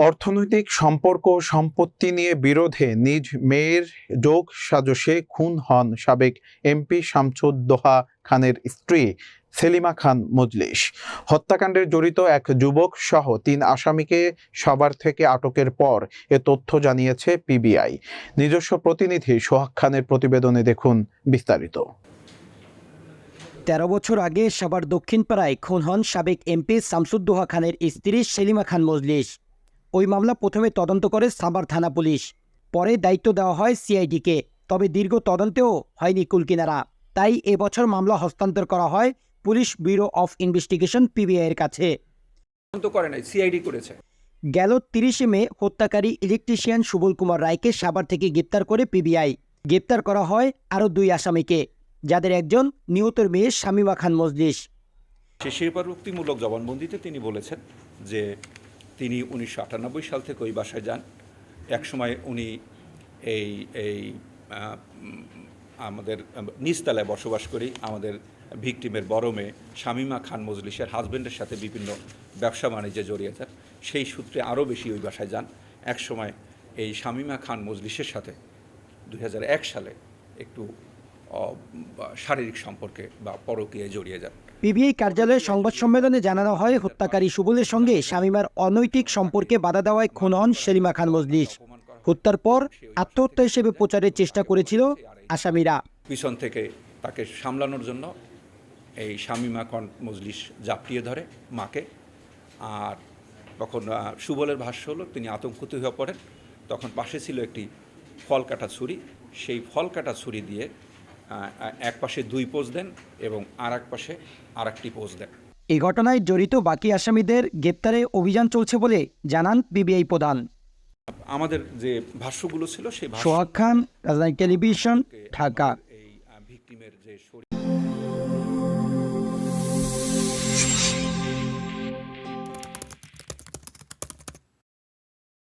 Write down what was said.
অর্থনৈতিক সম্পর্ক সম্পত্তি নিয়ে বিরোধে নিজ মেয়ের যোগ সাজসে খুন হন সাবেক এমপি শামসুদ্দোহা খানের স্ত্রী সেলিমা খান মজলিস হত্যাকাণ্ডের জড়িত এক যুবক সহ তিন আসামিকে সবার থেকে আটকের পর এ তথ্য জানিয়েছে পিবিআই। নিজস্ব প্রতিনিধি সোহাগ খানের প্রতিবেদনে দেখুন বিস্তারিত। তেরো বছর আগে সাভার দক্ষিণ পাড়ায় খুন হন সাবেক এমপি শামসুদ্দোহা খানের স্ত্রী সেলিমা খান মজলিস ওই মামলা প্রথমে তদন্ত করে সাভার থানা পুলিশ। পরে দায়িত্ব দেওয়া হয় সিআইডিকে তবে দীর্ঘ তদন্তেও হয়নি কুলকিনারা। তাই এবছর মামলা হস্তান্তর করা হয় পুলিশ ব্যুরো অফ ইনভেস্টিগেশন পিবিআইয়ের কাছে। তদন্ত করে নাই সিআইডি করেছে। গেল তিরিশে মে হত্যাকারী ইলেকট্রিশিয়ান সুবল কুমার রায়কে সাভার থেকে গ্রেপ্তার করে পিবিআই। গ্রেপ্তার করা হয় আরও দুই আসামিকে যাদের একজন নিহতের মেয়ে শামিমা খান মজলিস। সে স্বীকারোক্তিমূলক জবানবন্দিতে তিনি বলেছেন যে তিনি উনিশশো আটানব্বই সাল থেকে ওই বাসায় যান। একসময় উনি এই এই আমাদের, নিচতলায় বসবাস করি। আমাদের ভিকটিমের বড় মেয়ে শামিমা খান মজলিসের হাজব্যান্ডের সাথে বিভিন্ন ব্যবসা বাণিজ্যে জড়িয়ে যান সেই সূত্রে আরও বেশি ওই বাসায় যান। একসময় এই শামিমা খান মজলিসের সাথে দু হাজার এক সালে একটু শারীরিক সম্পর্কে বা পরকীয়ায় জড়িয়ে যান। পিবিআই কার্যালয়ে সংবাদ সম্মেলনে জানানো হয়, হত্যাকারী সুবলের সঙ্গে শামিমার অনৈতিক সম্পর্কে বাধা দেওয়ায় খুন হন সেলিমা খান মজলিস। হত্যার পর আত্মহত্যা হিসেবে প্রচারের চেষ্টা করেছিল আসামিরা। পিছন থেকে তাকে সামলানোর জন্য এই শামিমা কন মজলিস জাপটিয়ে ধরে মাকে। আর তখন সুবলের ভাষ্য হলো, তিনি আতঙ্কিত হয়ে পড়েন। তখন পাশে ছিল একটি ফল কাটা ছুরি। সেই ফল কাটা ছুরি দিয়ে এক পাশে দুই পোজ দেন এবং আর এক পাশে আর একটি পোজ দেন। এই ঘটনায় জড়িত বাকি আসামিদের গ্রেপ্তারে অভিযান চলছে বলে জানান বিবিআই প্রধান। আমাদের যে ভাষ্যগুলো ছিল সেই সোহাগ খান রাজধানী টেলিভিশন ঢাকা। এই ভিকটিমের যে